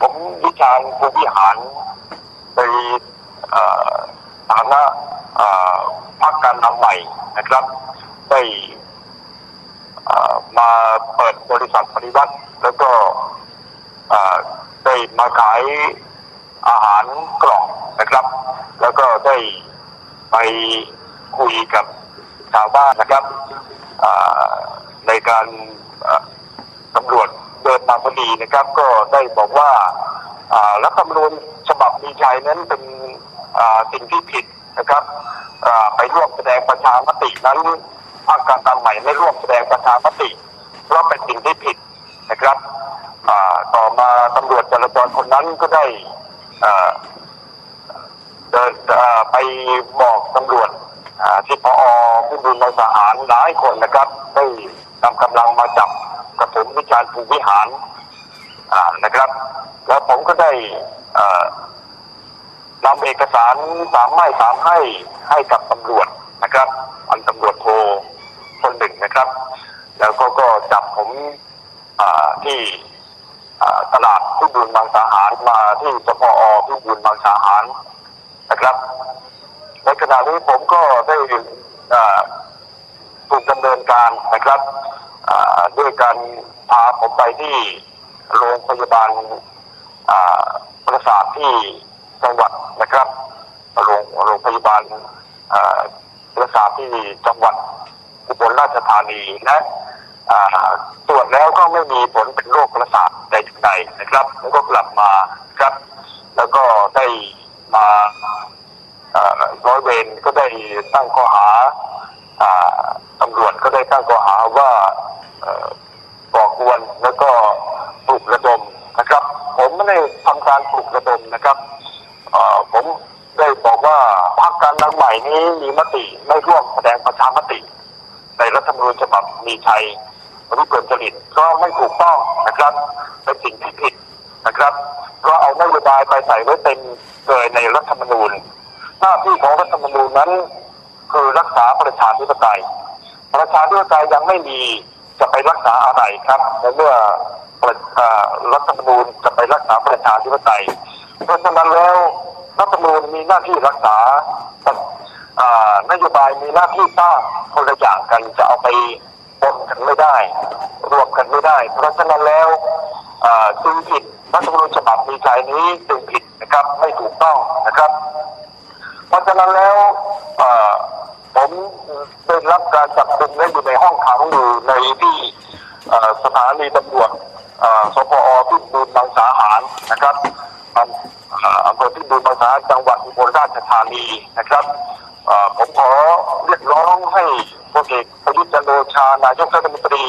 ผมวิชาญภูวิหารในฐานะพรรคการนำใหม่นะครับได้มาเปิดบริษัทปฏิวัติ แล้วก็ได้มาขายอาหารกล่องนะครับ แล้วก็ได้ไปคุยกับชาวบ้านนะครับในการเอ่อตำรวจ เดินมาพอดีนะครับ ก็ได้บอกว่ารัฐธรรมนูญฉบับมีชัยนั้นเป็นสิ่งที่ผิดนะครับไปร่วมแสดงประชามตินั้นภาคการตามใหม่ไม่ร่วมแสดงประชามติเพราะเป็นสิ่งที่ผิดนะครับต่อมาตำรวจจราจรคนนั้นก็ได้เดินไปบอกตำรวจที่พอผู้ดูแลทหารหลายคนนะครับ ได้นำกำลัง ผมวิจารณ์ภูมิวิหารอ่านะครับ แล้วผมก็ได้นำเอกสารสามไม่สามให้ให้กับตำรวจนะครับพันตำรวจโทคนหนึ่งนะครับ แล้วก็ก็จับผมที่ตลาดพิบูลบางสาหารมาที่สพอพิบูลบางสาหารนะครับในขณะนี้ผมก็ได้อ่าถูกดำเนินการนะครับ ด้วยการพาผมไปที่โรงพยาบาลประสาทที่จังหวัดนะครับโรงโรงพยาบาลประสาทที่จังหวัดอุบลราชธานีนะตรวจแล้วก็ไม่มีผลเป็นโรคประสาทใดๆใดนะครับ แล้วก็กลับมาครับ แล้วก็ได้มาอ่าร้อยเวรก็ได้ตั้งข้อหาอ่าตำรวจก็ได้ตั้งข้อหาว่าเอ่อก่อกวนแล้วก็ปลุกระดมนะครับ ผมไม่ได้ทำการปลุกระดม นะครับผมได้บอกว่าพรรคการเมืองใหม่นี้มีมติไม่ร่วมแสดงประชามติ ในรัฐธรรมนูญฉบับมีชัยวิกลจริตก็ไม่ถูกต้องนะครับเป็นสิ่งที่ผิดนะครับเพราะเอานโยบายไปใส่ไว้เต็มเลยในรัฐธรรมนูญ หน้าที่ของรัฐธรรมนูญนั้น คือรักษาประชาธิปไตย ประชาธิปไตยยังไม่มีจะไปรักษาอะไรครับในเมื่อ รัฐธรรมนูญจะไปรักษาประชาธิปไตย เพราะฉะนั้นแล้วรัฐธรรมนูญมีหน้าที่รักษาอ่านโยบายมีหน้าที่สร้างคนละอย่างกันจะเอาไปปนกันไม่ได้ รวมกันไม่ได้ เพราะฉะนั้นแล้วจึงผิดรัฐธรรมนูญฉบับมีชัยนี้จึงผิดนะครับไม่ถูกต้องนะครับ เพราะฉะนั้นแล้วผมได้รับการจับกุมและอยู่ในห้องขังอยู่ในที่สถานีตำรวจ สพอพิบูลบางสาหารนะครับอำอ่าอำเภอพิบูลบางสาหารจังหวัดอุบลราชธานีนะครับผมขอเรียกร้องให้พลเอกประยุทธ์จันทร์โอชานายกรัฐมนตรี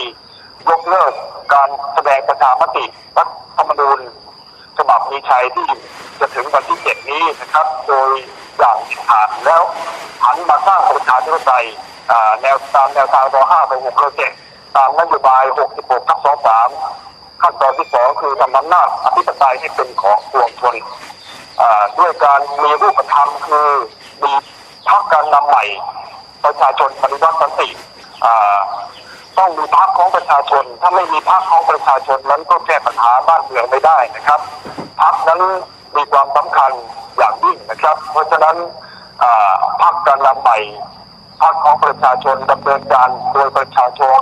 ยกเลิกการแสดงประชามติรัฐธรรมนูญฉบับมีชัยที่จะถึงวันที่เจ็ดนี้นะครับ โดยอย่างเด็ดขาดแล้วหันมาสร้างประชาธิปไตยแนวตามแนวทางร5ไป6เราเจ็ดตามนโยบาย 66ทับ23 ขั้นตอนที่สองคือทำอำนาจอธิปไตยให้เป็นของปวงชนด้วยการมีรูปธรรมคือมีพรรคการนำใหม่ ประชาชนปฏิวัติสันติต้องมีพรรคของประชาชน ถ้าไม่มีพรรคของประชาชนนั้นก็แก้ปัญหาบ้านเมืองไม่ได้นะครับพรรคนั้นมีความสำคัญอย่างยิ่งนะครับ เพราะฉะนั้นพรรคการนำใหม่พรรคของประชาชนดำเนินการโดยประชาชน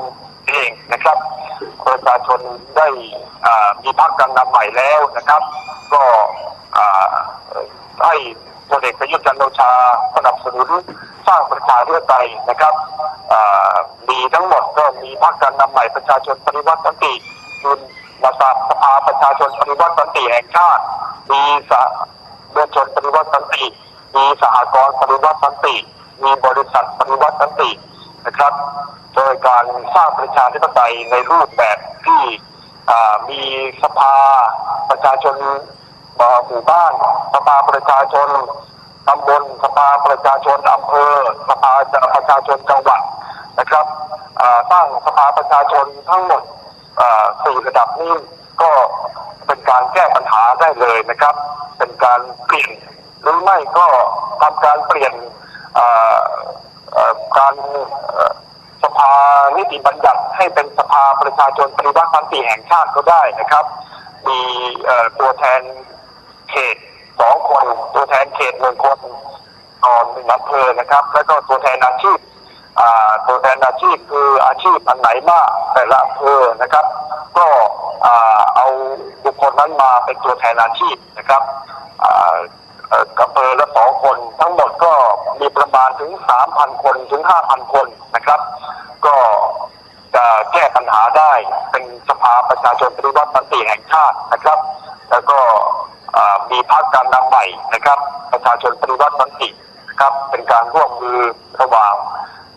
เองนะครับ ประชาชนได้มีพรรคการนำใหม่แล้วนะครับ ก็ให้พลเอกประยุทธ์จันทร์โอชาสนับสนุนสร้างประชาธิปไตยนะครับมีทั้งหมดก็มีพรรคการนำใหม่ประชาชนปฏิวัติสันติคุณมาสาสภาประชาชนปฏิวัติสันติแห่งชาติมีสะเดินชนปฏิวัติสันติมีสหกรณ์ปฏิวัติสันติมีบริษัทปฏิวัติสันติ นะครับ โดยการสร้างประชาธิปไตยในรูปแบบที่มีสภาประชาชนหมู่บ้าน สภาประชาชนตำบลสภาประชาชนอำเภอ สภาประชาชนจังหวัดนะครับสร้างสภาประชาชนทั้งหมดสี่ระดับนี้ก็เป็นการแก้ปัญหาได้เลยนะครับ เป็นการเปลี่ยนหรือไม่ก็ทำการเปลี่ยนการ บัญญัติให้เป็นสภาประชาชนปฏิวัติสันติแห่งชาติก็ได้นะครับ มีตัวแทนเขตสองคน ตัวแทนเขตหนึ่งคนต่อหนึ่งอำเภอนะครับ แล้วก็ตัวแทนอาชีพตัวแทนอาชีพคืออาชีพอันไหนมากแต่ละอำเภอนะครับ ก็เอาบุคคลนั้นมาเป็นตัวแทนอาชีพนะครับอ่าเอ่ออำเภอละสองคน ทั้งหมดก็มีประมาณถึงสามพันคนถึงห้าพันคนนะครับ ก็จะแก้ปัญหาได้เป็นสภา ประชาชนปฏิวัติสันติแห่งชาตินะครับ แล้วก็มีพรรคการนำใหม่นะครับ ประชาชนปฏิวัติสันตินะครับเป็นการร่วมมือระหว่าง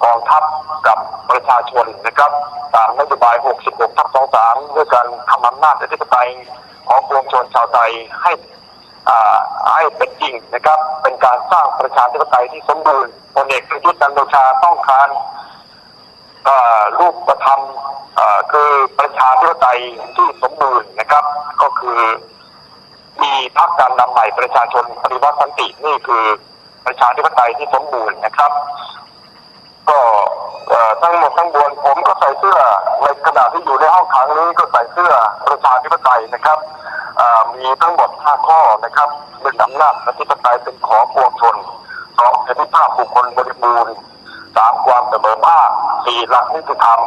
กองทัพกับประชาชนนะครับตามนโยบาย 66 ทับ 23 ด้วยการทำอำนาจอธิปไตยของปวงชนชาวไทยให้อาให้เป็นจริงนะครับ เป็นการสร้างประชาธิปไตยที่สมบูรณ์พลเอกประยุทธ์จันทร์โอชาต้องการรูปธรรมเอ่อ คือประชาธิปไตยที่สมบูรณ์นะครับ ก็คือมีพรรคการนำใหม่ประชาชนปฏิวัติสันตินี่คือประชาธิปไตยที่สมบูรณ์นะครับ ก็เอ่อทั้งหมดทั้งมวลผมก็ใส่เสื้อในขณะที่อยู่ในห้องขังนี้ก็ใส่เสื้อประชาธิปไตยนะครับอ่อมีทั้งหมดห้าข้อนะครับหนึ่งอำนาจอธิปไตยเป็นของปวงชนสองเสรีภาพบุคคลบริบูรณ์สามความเสมอภาค สี่หลักนิติธรรม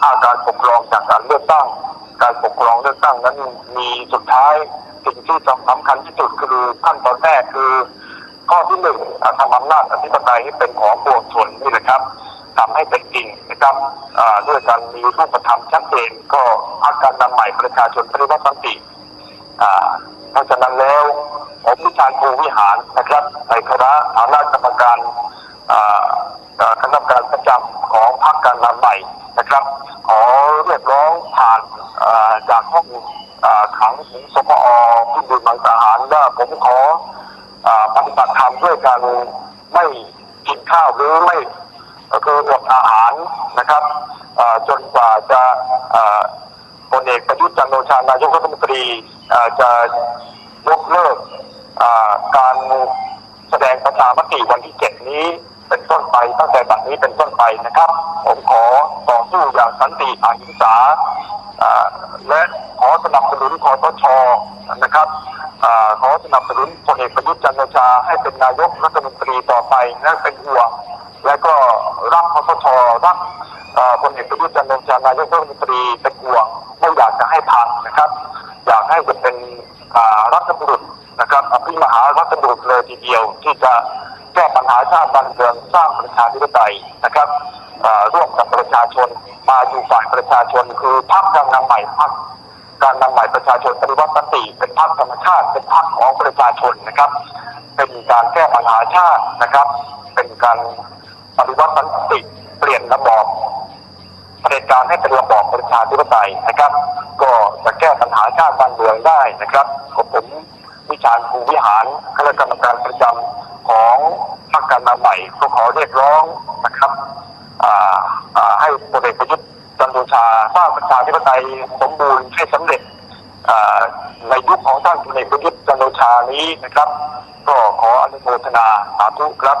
ห้าการปกครองจากการเลือกตั้ง การปกครองเลือกตั้งนั้นมีสุดท้ายสิ่งที่สำคัญที่สุดคือขั้นตอนแรกคือ ข้อที่หนึ่งอ่าทำอำนาจอธิปไตยให้เป็นของปวงชนนี่แหละครับทำให้เป็นจริงนะครับด้วยการมีรูปธรรมชัดเจนก็อาการนำใหม่ประชาชนปฏิวัติสันติอ่าเพราะฉะนั้นแล้วผมวิชาญครูวิหารนะครับในคณะฐานะกรรมการ คณะกรรมการประจำของพรรคการนำใหม่นะครับ ขอเรียกร้องผ่านจากห้องขังของสพอที่ดูมังสาหารว่าผมขอปฏิบัติธรรมด้วยการไม่กินข้าวหรือไม่ก็คืออดอาหารนะครับจนกว่าจะพลเอกประยุทธ์จันโอชานายกรัฐมนตรีจะยกเลิกการแสดงประชามติวันที่เจ็ดนี้ เป็นต้นไปตั้งแต่บัดนี้เป็นต้นไปนะครับ ผมขอต่อสู้อย่างสันติอหิงสาและขอสนับสนุนคอสชนะครับอขอสนับสนุนพลเอกประยุทธ์จันทร์โอชาให้เป็นนายกรัฐมนตรีต่อไปและเป็นห่วงและก็รักคอสชรักพลเอกประยุทธ์จันทร์โอชานายกรัฐมนตรีเป็นห่วงไม่อยากจะให้พังนะครับ อยากให้เป็นรัฐบุรุษนะครับอภิมหารัฐบุรุษเลยทีเดียวที่จะ แก้ปัญหาชาติบ้านเมืองสร้างประชาธิปไตยนะครับร่วมกับประชาชนมาอยู่ฝ่ายประชาชน คือพรรคการนำใหม่พรรคการนำใหม่ประชาชนปฏิวัติสันติเป็นพรรคธรรมชาติ เป็นพรรคของประชาชนนะครับ เป็นการแก้ปัญหาชาตินะครับ เป็นการปฏิวัติสันติเปลี่ยนระบอบเผด็จการให้เป็นระบอบประชาธิปไตยนะครับ ก็จะแก้ปัญหาชาติบ้านเมืองได้นะครับผมวิชาญครูวิหารคณะกรรมการประจำ ของพรรคการนำใหม่ก็ขอเรียกร้องนะครับให้พลเอกประยุทธ์จันทร์โอชาสร้างประชาธิปไตยสมบูรณ์ให้สำเร็จในยุคของท่านพลเอกประยุทธ์จันทร์โอชานี้นะครับ ก็ขออนุโมทนาสาธุครับ